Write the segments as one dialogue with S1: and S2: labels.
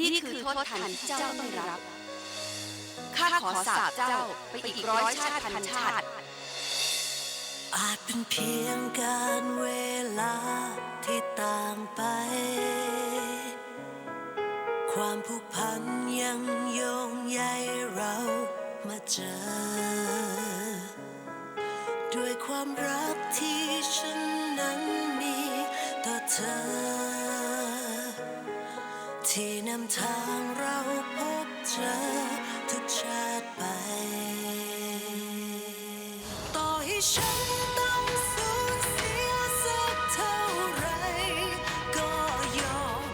S1: นี่คือโทษทันที่เจ้าต้องรับ ข้าขอสาบเจ้าไปอีกร้อยชาติพันชาติ
S2: อาจเป็นเพียงการเวลาที่ต่างไป ความผูกพันยังโยงใยเรามาเจอ ด้วยความรักที่ฉันนั้นมีต่อเธอ ที่นำทางเราพบเจอทุกชาติไป ต่อให้ฉันต้องสูญเสียสักเท่าไร ก็ยอม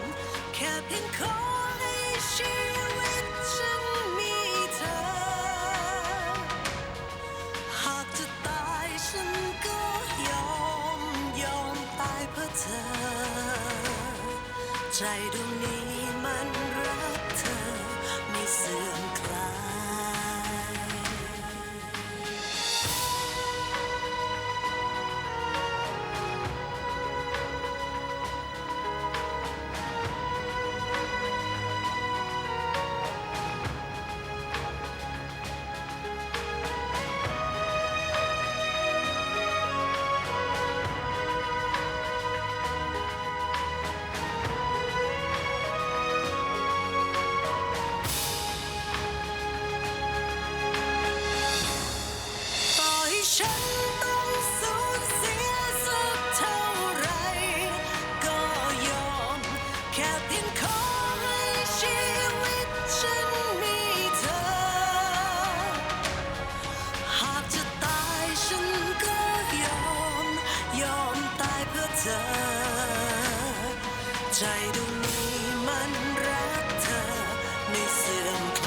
S2: แค่เพียงขอให้ชีวิตฉันมีเธอ หากจะตายฉันก็ยอม ยอมตายเพื่อเธอ ใจดวงนี้ ไใจดวงนี้มันรักเธอไม่เสื่อมคล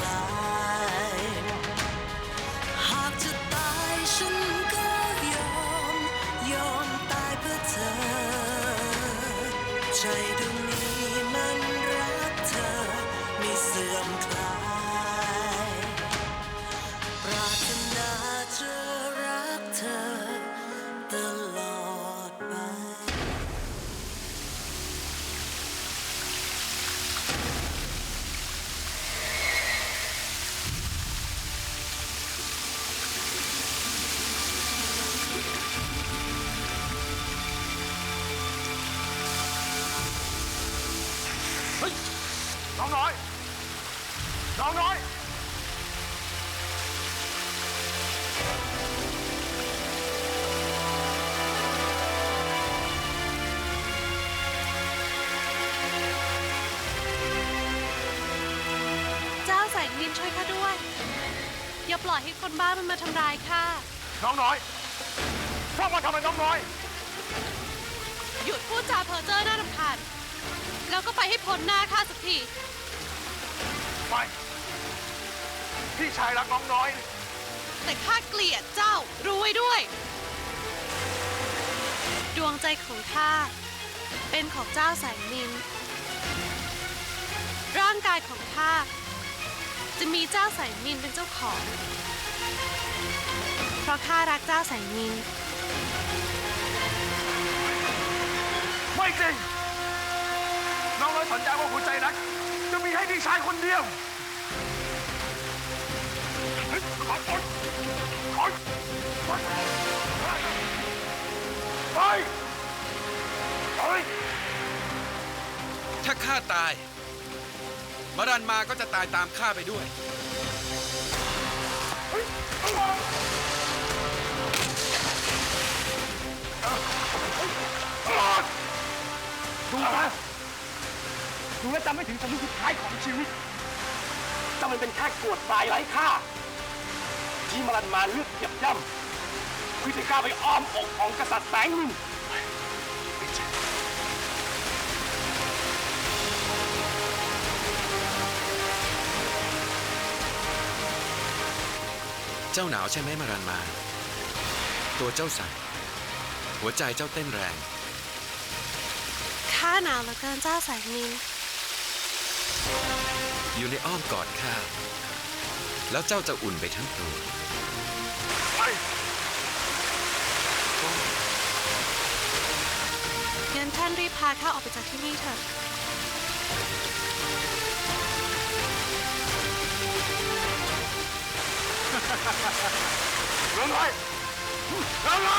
S2: าย น้องน้อย เจ้า
S3: แสงดินช่วยข้าด้วย อย่าปล่อยให้คนบ้ามันมาทำร้ายข้า
S4: น้องน้อยพวกมาทำอะไรน้องน้อย
S3: หยุดพูดจาเพ้อเจ้อน่ารำคาญแล้วก็ไปให้พ้นหน้าข้าสักที
S4: ไม่ พี่ชายรักน้องน้อยนี่
S3: แต่ข้าเกลียดเจ้ารู้ไว้ด้วย ดวงใจของข้าเป็นของเจ้าแสงนิน ร่างกายของข้าจะมีเจ้าแสงนินเป็นเจ้าของ เพราะข้ารักเจ้าแสงนิน
S4: ไม่จริง น้องน้อยสัญญาว่าหัวใจรัก จะมีให้พี่ชายคนเดียว ถ้า
S5: ข้าตายมรันมาก็จะตายตามข้าไปด้วย
S4: ดูนะดูแลวจำไม่ถึงสำนึกสุดท้ายของชีวิตแต่มันเป็นแค่กวดตายไร้ค่า ที่มรันมาเลือกเหยียบย่ำเพื่อจะกล้าไปอ้อมอกของกษัตริย์แสงนินไม่ใช่
S5: เจ้าหนาวใช่ไหมมรันมา ตัวเจ้าสั่นหัวใจเจ้าเต้นแรง
S3: ข้าหนาวเหลือเกินเจ้าแสงนิน
S5: อยู่ในอ้อมกอดข้า แล้วเจ้าจะอุ่นไปทั้งตัว
S3: งั้นท่านรีบพาข้าออกไปจากที่นี่เถอะ
S4: ลงไปลงไป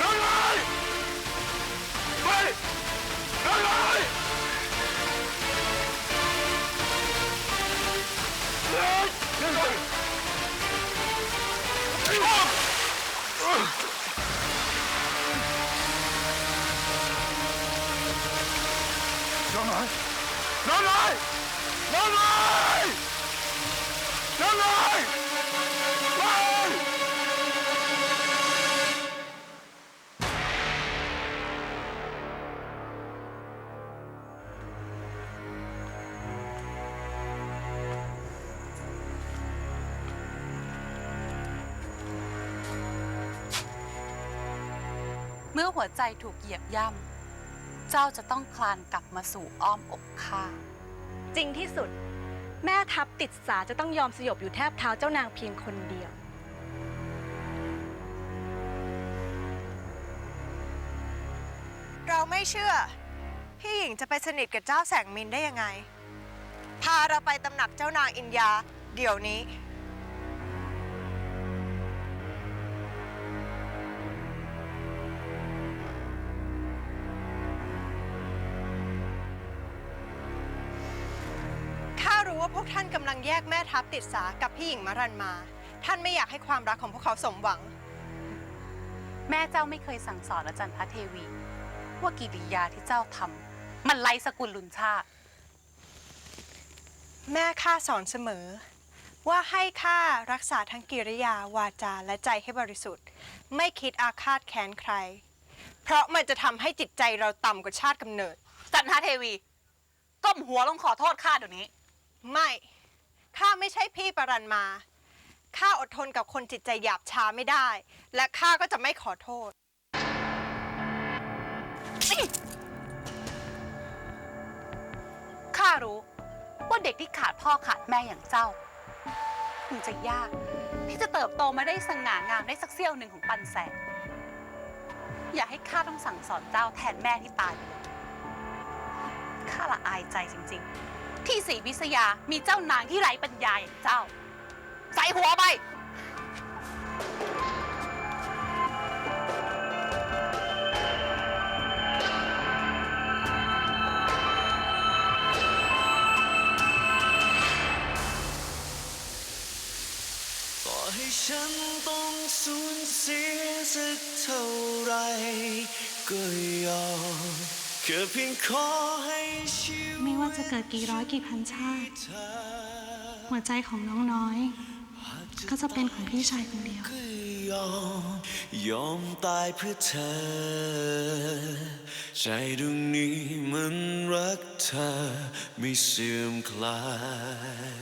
S4: ลงไปไปลงไป
S6: อหัวใจถูกเหยียบย่ำ เจ้าจะต้องคลานกลับมาสู่อ้อมอกข้า
S7: จริงที่สุด แม่ทัพติดสาจะต้องยอมสยบอยู่แทบเท้าเจ้านางเพียงคนเดียว
S8: เราไม่เชื่อ พี่หญิงจะไปสนิทกับเจ้าแสงมินได้ยังไง พาเราไปตำหนักเจ้านางอินยา เดี๋ยวนี้านกำลังแยกแม่ทัพติดสากับพี่หญิงมรันมา ท่านไม่อยากให้ความรักของพวกเขาสมหวัง
S6: แม่เจ้าไม่เคยสั่งสอนอาจารย์พระเทวี ว่ากิริยาที่เจ้าทำมันไร้สกุลลุนชาติ
S8: แม่ข้าสอนเสมอ ว่าให้ข้ารักษาทั้งกิริยาวาจาและใจให้บริสุทธิ์ ไม่คิดอาฆาตแค้นใคร เพราะมันจะทำให้จิตใจเราต่ำกว่าชาติกำเนิด
S6: จันทาเทวี ก้มหัวลงขอโทษข้าเดี๋ยวนี้
S8: ไม่ข้าไม่ใช่พี่ ปรันมา ข้าอดทนกับคนจิตใจหยาบช้าไม่ได้ และข้าก็จะไม่ขอโทษ
S6: ข้ารู้ ว่าเด็กที่ขาดพ่อขาดแม่อย่างเจ้าคงจะยาก ที่จะเติบโตมาได้สง่างามได้สักเสี้ยวหนึ่งของปันแสงอย่าให้ข้าต้องสั่งสอนเจ้าแทนแม่ที่ตายไปเลยข้าละอายใจจริง ๆ ที่ศรีวิษยามีเจ้านางที่ไร้ปัญญาอย่างเจ้า ใส่หัวไป
S9: ต่อให้ฉันต้องสูญเสียสักเท่าไรก็ยอมแค่เพียงขอ
S10: จะเกิดกี่ร้อยกี่พันชาติ หัวใจของน้องน้อย ก็จะเป็นของพี่ชายคนเดียว
S9: ยอมยอมตายเพื่อเธอ ใจดวงนี้มันรักเธอไม่เสื่อมคลาย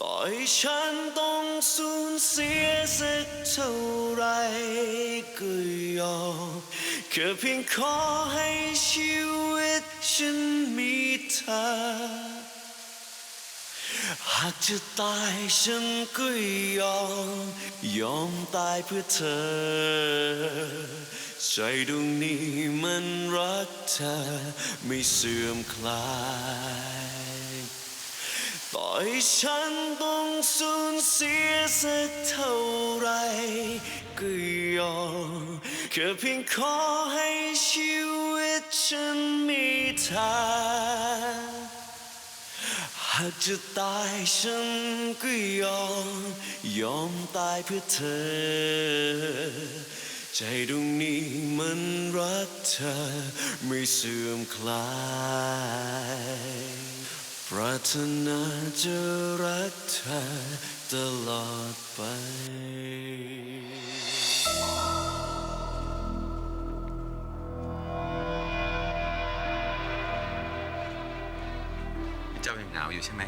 S9: ต่อให้ฉันต้องสูญเสียสักเท่าไรก็ยอมแค่เพียงขอให้ชีวิต เธอ หากจะตายฉันก็ยอม ยอมตายเพื่อเธอ ใจดวงนี้มันรักเธอ ไม่เสื่อมคลายต่อให้ฉันต้องสูญเสียสักเท่าไรก็ยอมแค่เพียงขอให้ชีวิตฉันมีเธอากจะตายฉันก็ยอม ยอมตายเพื่อเธอ ใจดวงนี้มันรักเธอ ไม่เสื่อมคลายปรารถนาจะรักเธอตลอดไป
S5: จ้ายังหนาวอยู่ใช่ไหม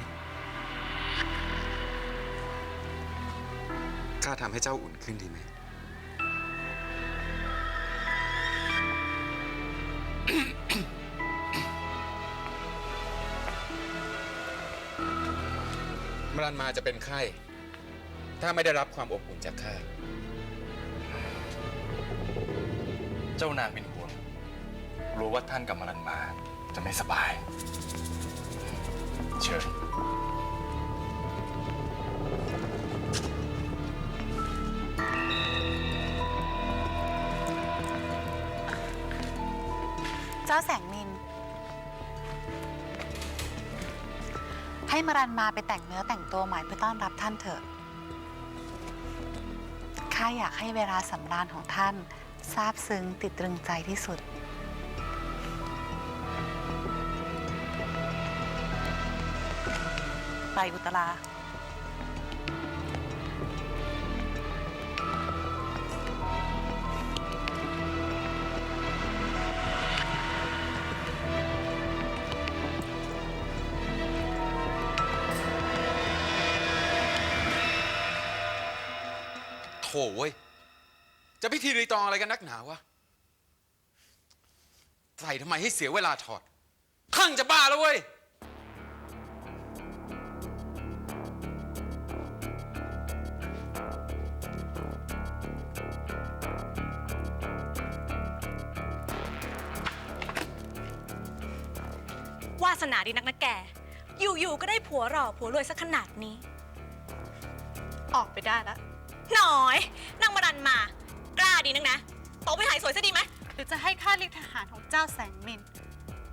S5: ข้าทำให้เจ้าอุ่นขึ้นดีไหม มรันมาจะเป็นไข้ ถ้าไม่ได้รับความอบอุ่นจากข้า
S4: เจ้านางเป็นห่วงรู้ว่าท่านกับมรันมาจะไม่สบาย เชิญ
S6: เจ้าแสงนิน ให้มารันมาไปแต่งเนื้อแต่งตัวใหม่เพื่อต้อนรับท่านเถอะ ข้าอยากให้เวลาสำราญของท่านซาบซึ้งติดตรึงใจที่สุด ไปอุตลา
S5: โถเว้ย จะพิธีรีตองอะไรกันนักหนาวะ ใส่ทำไมให้เสียเวลาถอด ข้างจะบ้าแล้วเว้ย
S7: สนาดีนักนะแก อยู่ๆก็ได้ผัวหล่อผัวรวยสักขนาดนี้
S6: ออกไปได้แล้ว
S7: หน่อยนางมารันมา กล้าดีนักนะโตไปหายสวยซะดีไหม
S6: หรือจะให้ข้าเรียกทหารของเจ้าแสงมิน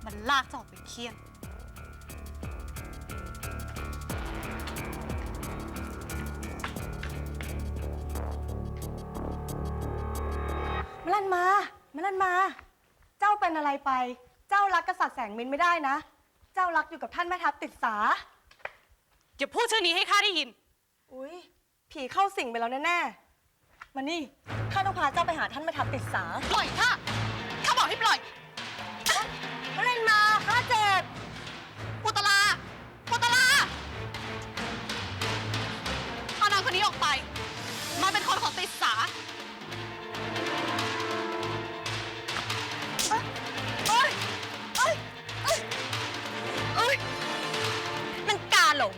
S6: มันลากเจะออกไปเคี่ยน
S7: มารันมามารันมา เจ้าเป็นอะไรไป เจ้ารักกษัตริย์แสงมินไม่ได้นะ เจ้ารักอยู่กับท่านแม่ทัพติดสา
S3: อย่าพูดชื่อนี้ให้ข้าได้ยิน
S7: อุ้ยผีเข้าสิงไปแล้วแน่ๆ มานี่ ข้าต้องพาเจ้าไปหาท่านแม่ทัพติดสา
S3: ปล่อยข้าข้าบอกให้ปล่อย
S7: มารันมาข้าเจ็บ
S3: ปุตลา ปุตลาเอานางคนนี้ออกไปมาเป็นคนของติสา
S7: หลง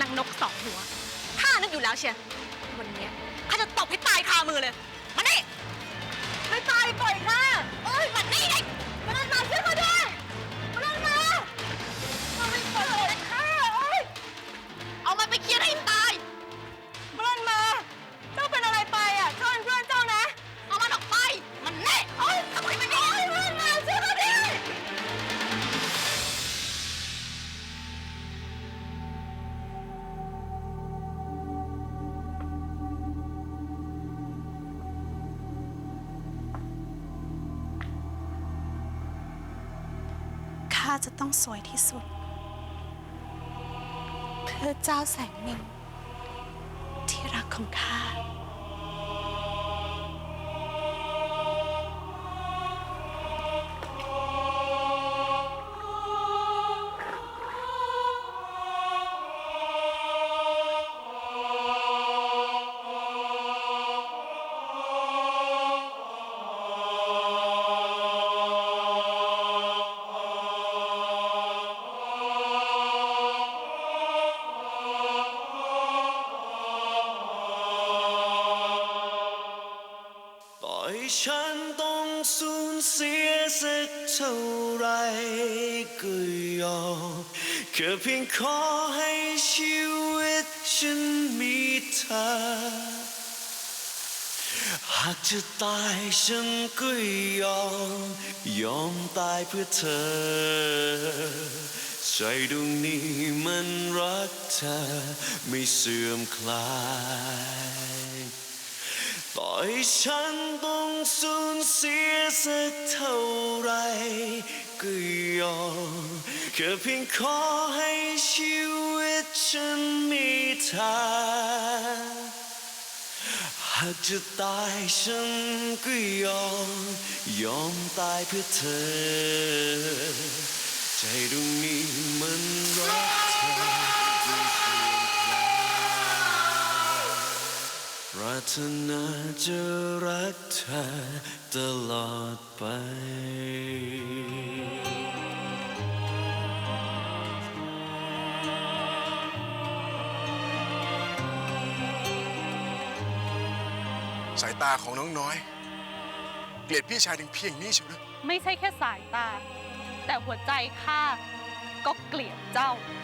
S7: นางนกสองหัวข้านึกอยู่แล้วเชียวันเนี้ยข้าจะตบให้ตายคามือเลย มานี่ไม่ตายปล่อยข้าโอ้ยมานี่ไงมาดันมาช่วยมาด้วยมาดันมามาไม่ปล่อยข้าโอ้ย
S3: เอามันไปเคลียร์ให้
S7: จะ
S6: ต้องสวยที่สุด เพื่อเจ้าแสงนินที่รักของข้า
S9: เสียสักเท่าไรก็ยอมแค่เพียงขอให้ชีวิตฉันมีเธอ หากจะตายฉันก็ยอม ยอมตายเพื่อเธอ ใจดวงนี้มันรักเธอ ไม่เสื่อมคลาย ต่อให้ฉันต้องสูญเสียสักเท่าไรก็ยอมแค่เพียงขอให้ชีวิตฉันมีเธอหากจะตายฉันก็ยอม ยอมตายเพื่อเธอ ใจดวงนี้มันรักเธอารถนาจะรักเธอตลอดไป
S11: สายตาของน้องน้อย เกลียดพี่ชายถึงเพียงนี้เชียวนะ
S3: ไม่ใช่แค่สายตา แต่หัวใจข้าก็เกลียดเจ้า
S11: เ